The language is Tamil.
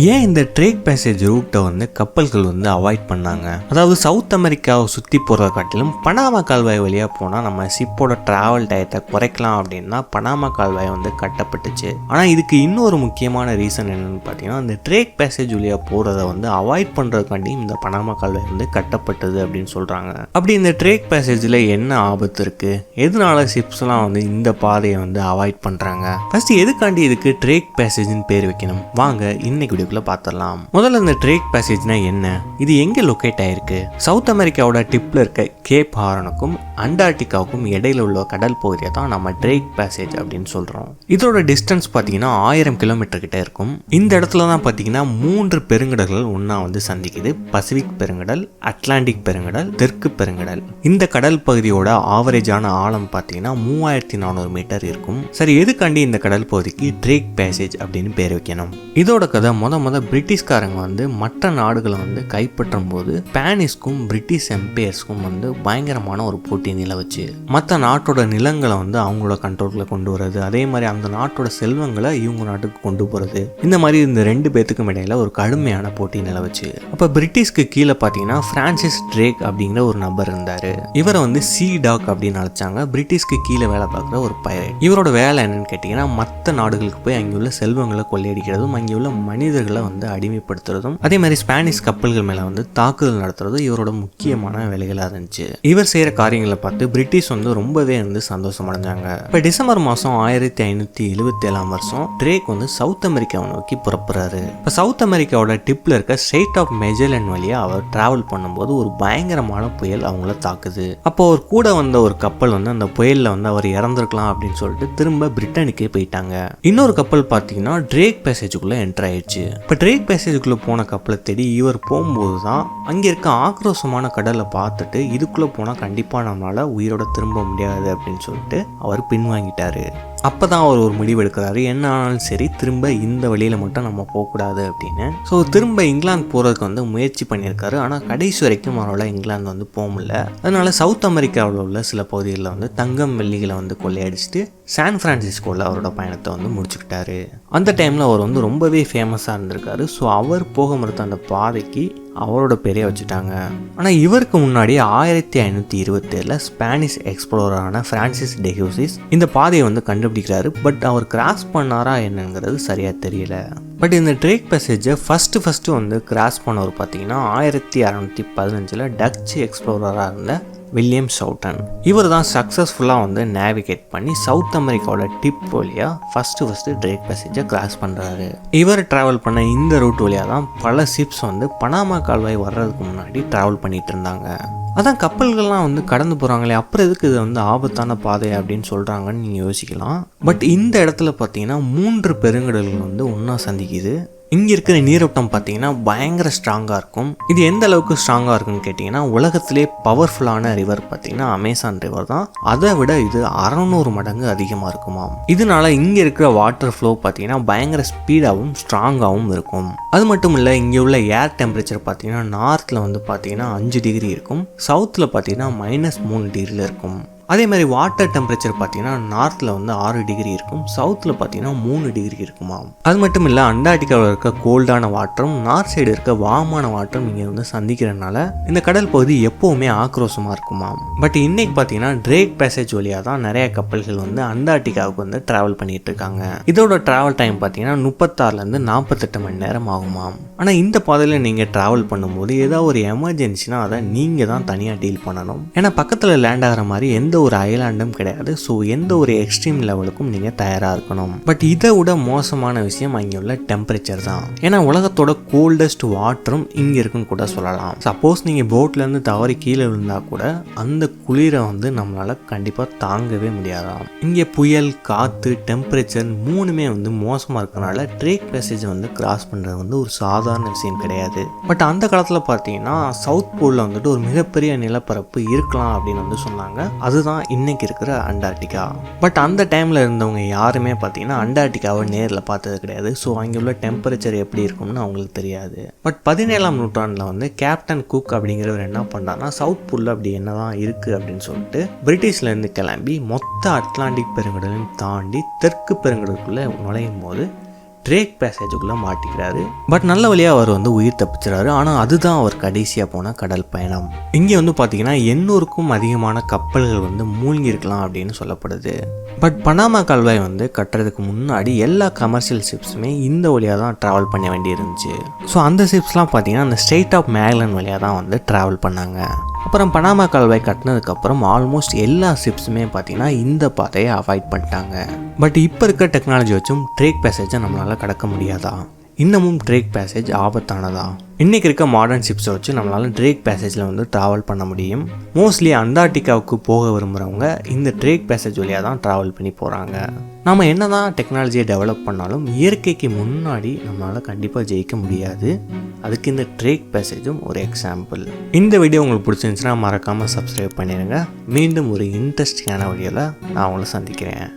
ஏன் இந்த ட்ரேக் பேசேஜ் ரூட்டை வந்து கப்பல்கள் வந்து அவாய்ட் பண்ணாங்க? அதாவது சவுத் அமெரிக்காவை சுற்றி போகிறத காட்டிலும் பனாமா கால்வாய் வழியாக போனால் நம்ம ஷிப்போட ட்ராவல் டயத்தை குறைக்கலாம் அப்படின்னா பனாமா கால்வாய் வந்து கட்டப்பட்டுச்சு. ஆனால் இதுக்கு இன்னொரு முக்கியமான ரீசன் என்னென்னு பார்த்தீங்கன்னா இந்த ட்ரேக் பேசேஜ் வழியாக போகிறத வந்து அவாய்ட் பண்ணுறதுக்காண்டி இந்த பனாமா கால்வாய் வந்து கட்டப்பட்டது அப்படின்னு சொல்கிறாங்க அப்படி இந்த ட்ரேக் பேசேஜில் என்ன ஆபத்து இருக்குது எதனால ஷிப்ஸ்லாம் வந்து இந்த பாதையை வந்து அவாய்ட் பண்ணுறாங்க ஃபஸ்ட்டு எதுக்காண்டி இதுக்கு ட்ரேக் பேசேஜ்னு பேர் வைக்கணும்? வாங்க இன்னைக்கு வீடியோக்குள்ள பார்த்துடலாம் முதல்ல இந்த ட்ரேக் பேசேஜ்னா என்ன? இது எங்க லொக்கேட் ஆயிருக்கு? சவுத் அமெரிக்காவோட டிப்ல இருக்க கேப் ஹாரனுக்கும் அண்டார்டிகாவுக்கும் இடையில உள்ள கடல் பகுதியை தான் நம்ம ட்ரேக் பேசேஜ் அப்படின்னு சொல்றோம். இதோட டிஸ்டன்ஸ் பார்த்தீங்கன்னா ஆயிரம் கிலோமீட்டர் கிட்ட இருக்கும். இந்த இடத்துல தான் பார்த்தீங்கன்னா மூன்று பெருங்கடல்கள் ஒன்றா வந்து சந்திக்குது. பசிபிக் பெருங்கடல் அட்லாண்டிக் பெருங்கடல் தெற்கு பெருங்கடல். இந்த கடல் பகுதியோட ஆவரேஜான ஆழம் பார்த்தீங்கன்னா மூவாயிரத்தி நானூறு மீட்டர் இருக்கும். சரி எதுக்காண்டி இந்த கடல் பகுதிக்கு ட்ரேக் பேசேஜ் அப்படின்னு பேர் வைக்கணும்? இதோட கதை முத முத பிரிட்டிஷ்காரங்க வந்து மற்ற நாடுகளை வந்து கைப்பற்றும் போது ஸ்பானிஷ்க்கும் பிரிட்டிஷ் எம்பையர்ஸ்க்கும் வந்து பயங்கரமான ஒரு போட்டி நிலவுச்சு. மற்ற நாட்டோட நிலங்களை வந்து அவங்களோட கண்ட்ரோலில் கொண்டு வர்றது அதே மாதிரி அந்த நாட்டோட செல்வங்களை இவங்க நாட்டுக்கு கொண்டு போகிறது இந்த மாதிரி இந்த ரெண்டு பேத்துக்கும் இடையில ஒரு கடுமையான போட்டி நிலவுச்சு. அப்போ பிரிட்டிஷ்க்கு கீழே பார்த்தீங்கன்னா பிரான்சிஸ் ட்ரேக் அப்படிங்கிற ஒரு நபர் இருந்தார். இவரை வந்து சி டாக் அப்படின்னு அழைச்சாங்க. பிரிட்டிஷ்க்கு கீழே வேலை பார்க்குற ஒரு பைரட் இவரோட வேலை என்னன்னு கேட்டிங்கன்னா மற்ற நாடுகளுக்கு போய் அங்கே உள்ள செல்வங்களை கொள்ளையடிக்கிறதும் அங்கே உள்ள மனிதர்களை வந்து அடிமைப்படுத்துறதும் அதே மாதிரி ஸ்பானிஷ் கப்பல்கள் மேலே வந்து தாக்குதல் நடத்துறதும் இவரோட முக்கியமான வேலைகளாக இருந்துச்சு. இவர் செய்கிற காரியங்களை பார்த்து பிரிட்டிஷ் வந்து ரொம்பவே வந்து சந்தோஷம் அடைஞ்சாங்க. இப்போ டிசம்பர் மாதம் ஆயிரத்தி ஐநூற்றி எழுபத்தி ஏழாம் வருஷம் ட்ரேக் வந்து சவுத் அமெரிக்காவை நோக்கி புறப்படுறாரு. இப்போ சவுத் அமெரிக்காவோட டிப்ல இருக்க ஸ்டேட் ஆஃப் மெஜலன் வழியாக அவர் டிராவல் பண்ணும்போது ஒரு பயங்கரமான புயல் அவங்கள தாக்குது. அப்போ அவர் கூட வந்த ஒரு கப்பல் வந்து அந்த புயலில் வந்து அவர் இறந்துருக்கலாம் அப்படின்னு சொல்லிட்டு திரும்ப பிரிட்டனுக்கே போயிட்டாங்க. இன்னொரு கப்பல் பார்த்தீங்கன்னா ட்ரேக் பேசேஜுக்குள்ளே என்டர் ஆயிடுச்சு. இப்போ ட்ரேக் பேசேஜுக்குள்ளே போன கப்பலை தேடி இவர் போகும்போது தான் அங்கே இருக்க ஆக்ரோஷமான கடலை பார்த்துட்டு இதுக்குள்ளே போனால் கண்டிப்பாக நம்மளால் உயிரோட திரும்ப முடியாது அப்படின்னு சொல்லிட்டு அவர் பின்வாங்கிட்டாரு. அப்போ தான் அவர் ஒரு முடிவு எடுக்கிறாரு என்ன ஆனாலும் சரி திரும்ப இந்த வழியில் மட்டும் நம்ம போகக்கூடாது அப்படின்னு. ஸோ திரும்ப இங்கிலாந்து போகிறதுக்கு வந்து முயற்சி பண்ணியிருக்காரு. ஆனால் கடைசி வரைக்கும் அவரால் இங்கிலாந்து வந்து போக முடியல. அதனால சவுத் அமெரிக்காவில் உள்ள சில பகுதிகளில் வந்து தங்கம் வெள்ளிகளை வந்து கொள்ளையடிச்சிட்டு சான் ஃப்ரான்சிஸ்கோவில் அவரோட பயணத்தை வந்து முடிச்சுக்கிட்டாரு. அந்த டைமில் அவர் வந்து ரொம்பவே ஃபேமஸாக இருந்திருக்காரு. ஸோ அவர் போக மறுத்த அந்த பாதைக்கு அவரோட பேரே வச்சுட்டாங்க. ஆனால் இவருக்கு முன்னாடி ஆயிரத்தி ஐநூற்றி இருபத்தேழில் ஸ்பானிஷ் எக்ஸ்ப்ளோரான ஃப்ரான்சிஸ் டெஹூசிஸ் இந்த பாதையை வந்து கண்டுபிடிக்கிறாரு. பட் அவர் கிராஸ் பண்ணாரா என்னங்கிறது சரியாக தெரியல. பட் இந்த ட்ரேக் பேசேஜை ஃபஸ்ட்டு ஃபஸ்ட்டு வந்து கிராஸ் பண்ணவர் பார்த்தீங்கன்னா ஆயிரத்தி அறநூற்றி பதினஞ்சில் டச் எக்ஸ்ப்ளோரராக இருந்த வில்லியம் சவுட்டன். இவர் தான் சக்ஸஸ்ஃபுல்லாக வந்து நேவிகேட் பண்ணி சவுத் அமெரிக்காவோட டிப் வழியாக ஃபஸ்ட்டு ஃபஸ்ட்டு ட்ரேக் பேசேஜை கிராஸ் பண்ணுறாரு இவர் ட்ராவல் பண்ண இந்த ரூட் வழியாக தான் பல ஷிப்ஸ் வந்து பனாமா கால்வாய் வர்றதுக்கு முன்னாடி ட்ராவல் பண்ணிட்டு இருந்தாங்க. அதான் கப்பல்கள்லாம் வந்து கடந்து போகிறாங்களே அப்புறம் எதுக்கு இது வந்து ஆபத்தான பாதை அப்படின்னு சொல்கிறாங்கன்னு நீங்கள் யோசிக்கலாம். பட் இந்த இடத்துல பார்த்தீங்கன்னா மூன்று பெருங்கடல்கள் வந்து ஒன்றா சந்திக்குது. இங்கே இருக்கிற நீரோட்டம் பார்த்தீங்கன்னா பயங்கர ஸ்ட்ராங்காக இருக்கும். இது எந்த அளவுக்கு ஸ்ட்ராங்காக இருக்குன்னு கேட்டிங்கன்னா உலகத்திலே பவர்ஃபுல்லான ரிவர் பார்த்தீங்கன்னா அமேசான் ரிவர் தான். அதை விட இது அறநூறு மடங்கு அதிகமாக இருக்குமாம். இதனால இங்கே இருக்கிற வாட்டர் ஃப்ளோ பார்த்தீங்கன்னா பயங்கர ஸ்பீடாகவும் ஸ்ட்ராங்காகவும் இருக்கும். அது மட்டும் இல்லை இங்கே உள்ள ஏர் டெம்பரேச்சர் பார்த்தீங்கன்னா நார்த்தில் வந்து பார்த்தீங்கன்னா அஞ்சு டிகிரி இருக்கும். சவுத்தில் பார்த்தீங்கன்னா மைனஸ் மூணு டிகிரியில் இருக்கும். அதே மாதிரி வாட்டர் டெம்பரேச்சர் பார்த்தீங்கன்னா நார்த்தில் வந்து ஆறு டிகிரி இருக்கும் சவுத்தில் பார்த்தீங்கன்னா மூணு டிகிரி இருக்குமா அது மட்டும் இல்லை அண்டார்டிகாவில் இருக்க கோல்டான வாட்டரும் நார்த் சைடு இருக்க வாமான வாட்டரும் இங்கே வந்து சந்திக்கிறதுனால இந்த கடல் பகுதி எப்போவுமே ஆக்ரோஷமாக இருக்குமா பட் இன்னைக்கு பார்த்தீங்கன்னா ட்ரேக் பேசேஜ் வழியாக தான் நிறைய கப்பல்கள் வந்து அண்டார்டிகாவுக்கு வந்து ட்ராவல் பண்ணிட்டு இருக்காங்க. இதோட ட்ராவல் டைம் பார்த்தீங்கன்னா முப்பத்தாறுலேருந்து நாற்பத்தெட்டு மணி நேரம் ஆகுமாம். ஆனால் இந்த பாதையில் நீங்கள் ட்ராவல் பண்ணும்போது ஏதாவது ஒரு எமர்ஜென்சினா அதை நீங்கள் தான் தனியாக டீல் பண்ணணும். ஏன்னா பக்கத்தில் லேண்ட் ஆகிற மாதிரி எந்த ஒரு ஐலாண்டும் கிடையாது. ஸோ எந்த ஒரு எக்ஸ்ட்ரீம் லெவலுக்கும் நீங்கள் தயாராக இருக்கணும். பட் இதை விட மோசமான விஷயம் அங்கே உள்ள டெம்பரேச்சர் தான். ஏன்னா உலகத்தோட கோல்டஸ்ட் வாட்டரும் இங்கே இருக்குன்னு கூட சொல்லலாம். சப்போஸ் நீங்கள் போட்லேருந்து தவறி கீழே விழுந்தால் கூட அந்த குளிரை வந்து நம்மளால் கண்டிப்பாக தாங்கவே முடியாதாம். இங்கே புயல் காற்று டெம்பரேச்சர் மூணுமே வந்து மோசமாக இருக்கிறனால ட்ரேக் பேசேஜ் வந்து கிராஸ் பண்ணுறது வந்து ஒரு சாதாரண விஷயம் கிடையாது. பட் அந்த காலத்தில் பார்த்தீங்கன்னா சவுத் போலில் வந்துட்டு ஒரு மிகப்பெரிய நிலப்பரப்பு இருக்கலாம் அப்படின்னு வந்து சொன்னாங்க. அதுதான் இன்னைக்கு இருக்கிற அண்டார்டிகா பட் அந்த டைமில் இருந்தவங்க யாருமே பார்த்தீங்கன்னா அண்டார்டிகாவை நேரில் பார்த்தது கிடையாது. ஸோ அங்கே உள்ள டெம்பரேச்சர் எப்படி இருக்கும்னு அவங்களுக்கு தெரியாது. பட் பதினேழாம் நூற்றாண்டில் வந்து கேப்டன் குக் அப்படிங்கிறவர் என்ன பண்ணார்னா சவுத் போலில் அப்படி என்னதான் இருக்குது அப்படின்னு சொல்லிட்டு பிரிட்டிஷ்லேருந்து கிளம்பி மொத்த அட்லாண்டிக் பெருங்கடலையும் தாண்டி தெற்கு பெருங்கடலுக்குள்ளே நுழையும் போது ட்ரேக் பேசேஜுக்குள்ளே மாட்டிக்கிறாரு. பட் நல்ல வழியாக அவர் வந்து உயிர் தப்பிச்சிடறாரு ஆனால் அதுதான் அவர் கடைசியாக போன கடல் பயணம். இங்கே வந்து பார்த்தீங்கன்னா எண்ணூறுக்கும் அதிகமான கப்பல்கள் வந்து மூழ்கி இருக்கலாம் அப்படின்னு சொல்லப்படுது. பட் பனாமா கால்வாய் வந்து கட்டுறதுக்கு முன்னாடி எல்லா கமர்ஷியல் ஷிப்ஸுமே இந்த வழியாக தான் ட்ராவல் பண்ண வேண்டியிருந்துச்சு. ஸோ அந்த ஷிப்ஸ்லாம் பார்த்தீங்கன்னா அந்த ஸ்டேட் ஆஃப் மேக்லன் வழியாக தான் வந்து ட்ராவல் பண்ணாங்க. அப்புறம் பனாமா கால்வாய் கட்டினதுக்கப்புறம் ஆல்மோஸ்ட் எல்லா ஷிப்ஸுமே பார்த்தீங்கன்னா இந்த பாதையை அவாய்ட் பண்ணிட்டாங்க. பட் இப்போ இருக்க டெக்னாலஜி வச்சும் ட்ரேக் பேசேஜை நம்மளால் கடக்க முடியாதா? இன்னமும் ட்ரேக் பேசேஜ் ஆபத்தானதா? இன்றைக்கி இருக்க மாடர்ன் ஷிப்ஸை வச்சு நம்மளால் ட்ரேக் பேசேஜில் வந்து ட்ராவல் பண்ண முடியும். மோஸ்ட்லி அண்டார்டிகாவுக்கு போக விரும்புகிறவங்க இந்த ட்ரேக் பேசேஜ் வழியாக தான் ட்ராவல் பண்ணி போகிறாங்க நம்ம என்ன தான் டெக்னாலஜியை டெவலப் பண்ணாலும் இயற்கைக்கு முன்னாடி நம்மளால் கண்டிப்பாக ஜெயிக்க முடியாது. அதுக்கு இந்த ட்ரேக் பேசேஜும் ஒரு எக்ஸாம்பிள் இந்த வீடியோ உங்களுக்கு பிடிச்சிருந்துச்சுன்னா மறக்காமல் சப்ஸ்கிரைப் பண்ணிடுங்க மீண்டும் ஒரு இன்ட்ரெஸ்டிங்கான வீடியோவில் நான் உங்களை சந்திக்கிறேன்.